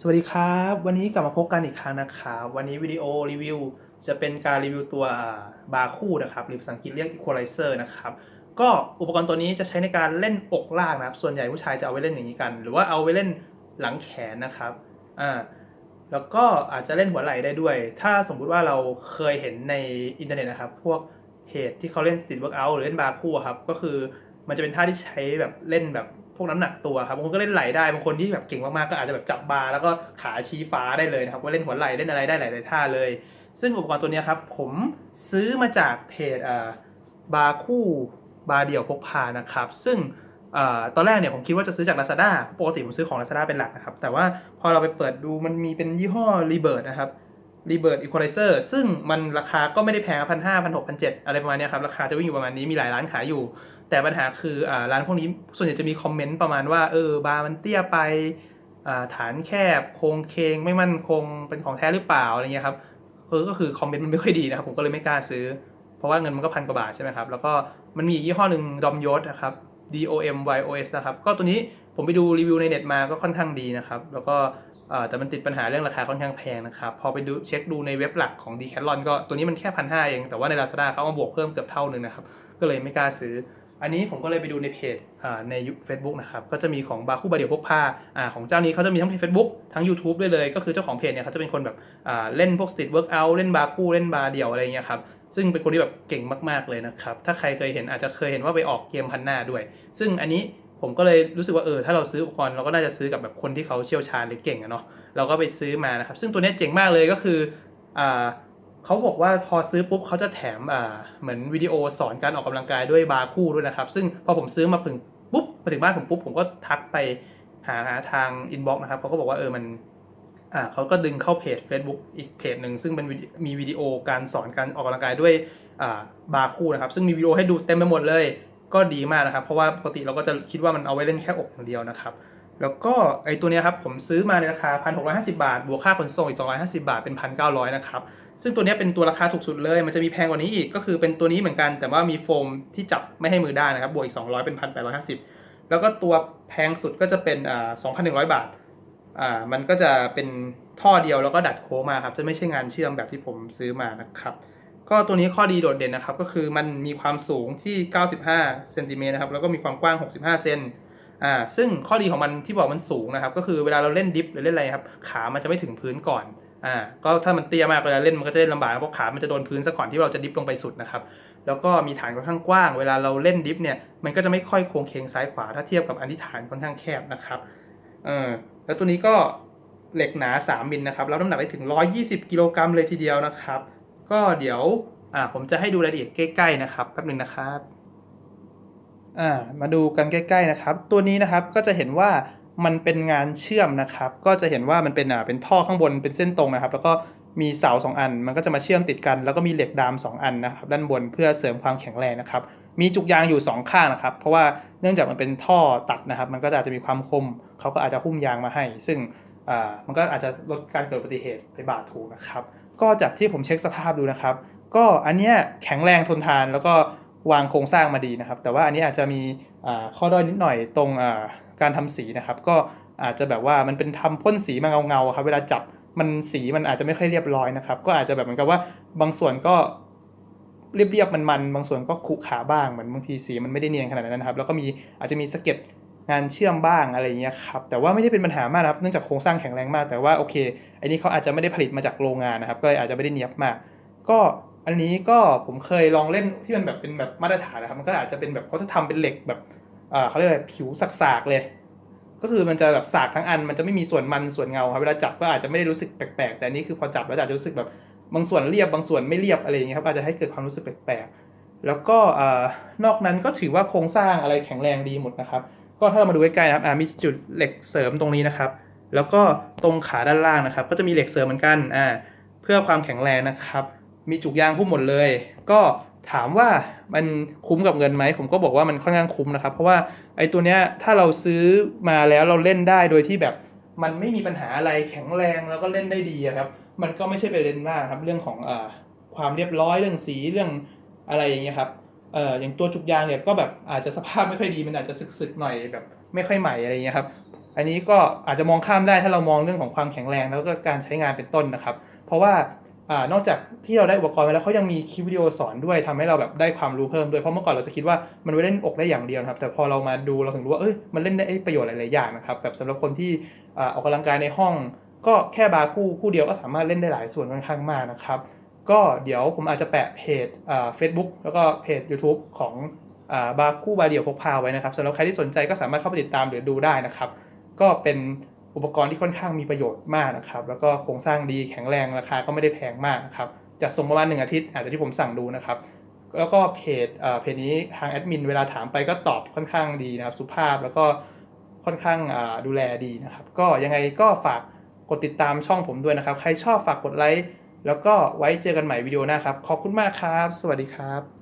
สวัสดีครับ วันนี้กลับมาพบกันอีกครั้งนะครับวันนี้วิดีโอรีวิวจะเป็นการรีวิวตัวบาร์คู่นะครับหรือภาษาอังกฤษเรียก equalizer นะครับก็อุปกรณ์ตัวนี้จะใช้ในการเล่นอกล่างนะครับ ส่วนใหญ่ผู้ชายจะเอาไว้เล่นอย่างนี้กัน หรือว่าเอาไว้เล่นหลังแขนนะครับอ่าแล้วก็อาจจะเล่นหัวไหล่ได้ด้วย ถ้าสมมุติว่าเราเคยเห็นในอินเทอร์เน็ตนะครับ พวกเพจที่เขาเล่นสตรีทเวิร์กอัลหรือเล่นบาร์คู่ครับก็คือมันจะเป็นท่าที่ใช้แบบเล่นแบบ พวกน้ำหนักตัวครับบางคนก็เล่นไหลได้บางคนที่แบบเก่งมากๆก็อาจจะแบบจับบาร์แล้วก็ขาชี้ฟ้าได้เลยนะครับก็เล่นหัวไหลเล่นอะไรได้หลายๆท่าเลย ซึ่งอุปกรณ์ตัวนี้ครับผมซื้อมาจากเพจบาร์คู่บาร์เดี่ยวพกพานะครับซึ่งอตอนแรกเนี่ยผมคิดว่าจะซื้อจาก Lazada ปกติผมซื้อของ Lazada เป็นหลักนะครับ แต่ว่าพอเราไปเปิดดูมันมีเป็นยี่ห้อ Rebirth นะครับ Rebirth Equalizer ซึ่งมันราคาก็ไม่ได้แพงพันห้าพันหกพันเจ็ดอะไรประมาณนี้ครับ ราคาจะวิ่งอยู่ประมาณนี้มีหลายร้านขายอยู่ แต่ปัญหาคืออ่าร้านพวกนี้ส่วนใหญ่จะมีคอมเมนต์ประมาณว่าเออบาร์มันเตี้ยไปอ่าฐานแคบโครงเคงไม่มั่นคงเป็นของแท้หรือเปล่าอะไรเงี้ยครับคือก็คือคอมเมนต์มันไม่ค่อยดีนะครับผมก็เลยไม่กล้าซื้อ เพราะว่าเงินมันก็พันกว่าบาทใช่ไหมครับแล้วก็มันมียี่ห้อหนึ่งดอมยศนะครับ D O M Y O S นะครับก็ตัวนี้ผมไปดูรีวิวในเน็ตมาก็ค่อนข้างดีนะครับแล้วก็แต่มันติดปัญหาเรื่องราคาค่อนข้างแพงนะครับ พอไปดูเช็คดูในเว็บหลักของ Decathlon ก็ตัวนี้มันแค่พันห้าเอง แต่ว่าใน Lazada เขามาบวกเพิ่มเกือบเท่านึงนะครับ ก็เลยไม่กล้าซื้อ อันนี้ผมก็เลยไปดูในเพจใน Facebook นะครับ ก็จะมีของบาคู่บาเดียวพกพาอ่าของเจ้านี้เขาจะมีทั้งเพจ Facebook ทั้ง YouTube ด้วยเลย ก็คือเจ้าของเพจเนี่ยเขาจะเป็นคนแบบเล่นพวกสตรีทเวิร์กอัลเล่นบาคู่เล่นบาเดี่ยวอะไรเงี้ยครับ ซึ่งเป็นคนที่แบบเก่งมากๆเลยนะครับ ถ้าใครเคยเห็นอาจจะเคยเห็นว่าไปออกเกมพันหน้าด้วย ซึ่งอันนี้ผมก็เลยรู้สึกว่าเออถ้าเราซื้ออุปกรณ์เราก็น่าจะซื้อกับแบบคนที่เขาเชี่ยวชาญหรือเก่งอะเนาะเราก็ไปซื้อมานะครับ ซึ่งตัวนี้เจ๋งมากเลยก็คืออ่า เขาบอกว่าพอซื้อปุ๊บเขาจะแถมอ่าเหมือนวิดีโอสอนการออกกำลังกายด้วยบาร์คู่ด้วยนะครับ ซึ่งพอผมซื้อมาถึงปุ๊บมาถึงบ้านผมปุ๊บผมก็ทักไปหาทางอินบ็อกซ์นะครับเขาก็บอกว่าเออมันอ่าเขาก็ดึงเข้าเพจ Facebook อีกเพจหนึ่งซึ่งเป็นมีวิดีโอการสอนการออกกำลังกายด้วยอ่าบาร์คู่นะครับ ซึ่งมีวิดีโอให้ดูเต็มไปหมดเลย ก็ดีมากนะครับ เพราะว่าปกติเราก็จะคิดว่ามันเอาไว้เล่นแค่อกอย่างเดียวนะครับ แล้วก็ไอตัวเนี้ยครับผมซื้อมาในราคา 1,650 บาท บวกค่าขนส่งอีก 250 บาทเป็น 1,900 นะครับ ซึ่งตัวนี้เป็นตัวราคาถูกสุดเลย มันจะมีแพงกว่านี้อีก ก็คือเป็นตัวนี้เหมือนกัน แต่ว่ามีโฟมที่จับไม่ให้มือได้นะครับ บวกอีก 200 เป็น 1,850 แล้วก็ตัวแพงสุดก็จะเป็นอ่า2,100 บาท อ่า มันก็จะเป็นท่อเดียวแล้วก็ดัดโค้งมาครับ จะไม่ใช่งานเชื่อมแบบที่ผมซื้อมานะครับ ก็ตัวนี้ข้อดีโดดเด่นนะครับ ก็คือมันมีความสูงที่ 95 เซนติเมตรนะครับ แล้วก็มีความกว้าง 65 เซนอ่า ซึ่งข้อดีของมันที่บอกมันสูงนะครับ ก็คือเวลาเราเล่นดิฟหรือเล่นอะไรครับ ขามันจะไม่ถึงพื้นก่อน อ่าก็ถ้ามันเตี้ยมากเวลาเล่นมันก็จะเล่นลำบากเพราะขา มันจะโดนพื้นซะก่อนที่เราจะดิฟลงไปสุดนะครับแล้วก็มีฐานค่อนข้างกว้าง เวลาเราเล่นดิฟเนี่ยมันก็จะไม่ค่อยโค้งเคงซ้ายขวาถ้าเทียบกับอันที่ฐานค่อนข้างแคบนะครับเออแล้วตัวนี้ก็เหล็กหนา 3 มิลนะครับรับน้ำหนักได้ถึง 120 กิโลกรัมเลยทีเดียวนะครับ ก็เดี๋ยวอ่าผมจะให้ดูรายละเอียดใกล้ๆนะครับแป๊บหนึงนะครับอ่ามาดูกันใกล้ๆนะครับ ตัวนี้นะครับก็จะเห็นว่า มันเป็นงานเชื่อมนะครับ ก็จะเห็นว่ามันเป็นอ่าเป็นท่อข้างบนเป็นเส้นตรงนะครับ แล้วก็มีเสาสองอัน มันก็จะมาเชื่อมติดกัน แล้วก็มีเหล็กดามสองอันนะครับ ด้านบนเพื่อเสริมความแข็งแรงนะครับ มีจุกยางอยู่สองข้างนะครับ เพราะว่าเนื่องจากมันเป็นท่อตัดนะครับ มันก็อาจจะมีความคม เขาก็อาจจะหุ้มยางมาให้ ซึ่งอ่ามันก็อาจจะลดการเกิดอุบัติเหตุไปบาดถูกนะครับ ก็จากที่ผมเช็คสภาพดูนะครับ ก็อันเนี้ยแข็งแรงทนทานแล้วก็วางโครงสร้างมาดีนะครับ แต่ว่าอันนี้อาจจะมีอ่าข้อด้อยนิดหน่อยตรงอ่า การทำสีนะครับ ก็อาจจะแบบว่ามันเป็นทำพ่นสีมาเงาๆครับ เวลาจับมันสีมันอาจจะไม่ค่อยเรียบร้อยนะครับ ก็อาจจะแบบเหมือนกับว่าบางส่วนก็เรียบๆมันๆบางส่วนก็ขรุขระบ้างเหมือนบางทีสีมันไม่ได้เนียนขนาดนั้นนะครับ แล้วก็มีอาจจะมีสะเก็ดงานเชื่อมบ้างอะไรเงี้ยครับแต่ว่าไม่ได้เป็นปัญหามากนะครับเนื่องจากโครงสร้างแข็งแรงมาก แต่ว่าโอเคอันนี้เขาอาจจะไม่ได้ผลิตมาจากโรงงานนะครับ ก็เลยอาจจะไม่ได้เนียบมาก ก็อันนี้ก็ผมเคยลองเล่นที่มันแบบเป็นแบบมาตรฐานนะครับ มันก็อาจจะเป็นแบบเขาจะทำเป็นเหล็กแบบ เอ่อเขาเรียกอะไรผิวสากๆเลย ก็คือมันจะแบบสากทั้งอันมันจะไม่มีส่วนมันส่วนเงาครับเวลาจับก็อาจจะไม่ได้รู้สึกแปลกๆแต่นี้คือพอจับแล้วอาจจะรู้สึกแบบบางส่วนเรียบบางส่วนไม่เรียบอะไรอย่างเงี้ยครับอาจจะให้เกิดความรู้สึกแปลกๆแล้วก็อ่อนอกนั้นก็ถือว่าโครงสร้างอะไรแข็งแรงดีหมดนะครับ ก็ถ้าเรามาดูใกล้ๆนะครับมีจุดเหล็กเสริมตรงนี้นะครับ แล้วก็ตรงขาด้านล่างนะครับ ก็จะมีเหล็กเสริมเหมือนกันอ่าเพื่อความแข็งแรงนะครับ มีจุกยางหุ้มหมดเลย ก็ถามว่ามันคุ้มกับเงินไหม ผมก็บอกว่ามันค่อนข้างคุ้มนะครับ เพราะว่าไอ้ตัวเนี้ยถ้าเราซื้อมาแล้วเราเล่นได้โดยที่แบบมันไม่มีปัญหาอะไรแข็งแรงแล้วก็เล่นได้ดีครับ มันก็ไม่ใช่ประเด็นมากครับเรื่องของอความเรียบร้อยเรื่องสีเรื่องอะไรอย่างเงี้ยครับเอ่ออย่างตัวจุกยางเนี่ยก็แบบอาจจะสภาพไม่ค่อยดีมันอาจจะสึกๆหน่อยแบบไม่ค่อยใหม่อะไรเงี้ยครับ อันนี้ก็อาจจะมองข้ามได้ถ้าเรามองเรื่องของความแข็งแรงแล้วก็การใช้งานเป็นต้นนะครับ เพราะว่า อนอกจากที่เราได้อุปกรณ์ไปแล้วเขายังมีคลิปวิดีโอสอนด้วยทำให้เราแบบได้ความรู้เพิ่มด้วยเพราะเมื่อก่อนเราจะคิดว่ามันไว้เล่นอกได้อย่างเดียวครับแต่พอเรามาดูเราถึงรู้ว่าเอ้ยมันเล่นได้ประโยชน์หลายๆอย่างนะครับแบบสำหรับคนที่อออกกำลังกายในห้อง ก็แค่บาร์คู่คู่เดียวก็สามารถเล่นได้หลายส่วนค่อนข้างมากนะครับก็เดี๋ยวผมอาจจะแปะเพจอ่า Facebook แล้วก็เพจ YouTube ของอบาร์คู่บาร์เดี่ยวพกพาไว้นะครับสำหรับใครที่สนใจก็สามารถเข้าไปติดตามหรือดูได้นะครับก็เป็น อุปกรณ์ที่ค่อนข้างมีประโยชน์มากนะครับ แล้วก็โครงสร้างดีแข็งแรงราคาก็ไม่ได้แพงมากนะครับจะส่งประมาณหนึ่งอาทิตย์อาจจะที่ผมสั่งดูนะครับ แล้วก็เพจเพจนี้ทางแอดมินเวลาถามไปก็ตอบค่อนข้างดีนะครับ สุภาพแล้วก็ค่อนข้างดูแลดีนะครับ ก็ยังไงก็ฝากกดติดตามช่องผมด้วยนะครับ ใครชอบฝากกดไลค์แล้วก็ไว้เจอกันใหม่วิดีโอหน้าครับ ขอบคุณมากครับ สวัสดีครับ